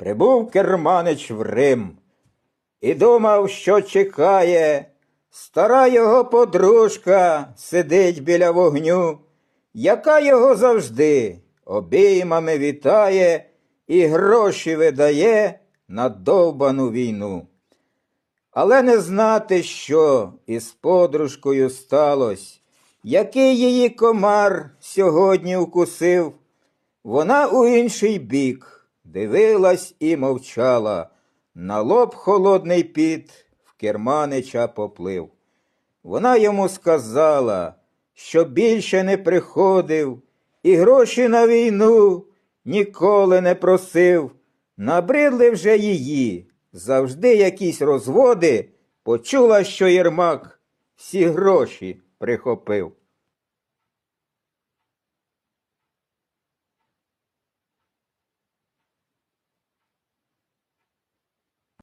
Прибув керманич в Рим і думав, що чекає. Стара його подружка сидить біля вогню, яка його завжди обіймами вітає і гроші видає на довбану війну. Але не знати, що із подружкою сталось, який її комар сьогодні укусив. Вона у інший бік дивилась і мовчала, на лоб холодний піт в керманича поплив. Вона йому сказала, що більше не приходив і гроші на війну ніколи не просив. Набридли вже її, завжди якісь розводи, почула, що Єрмак всі гроші прихопив.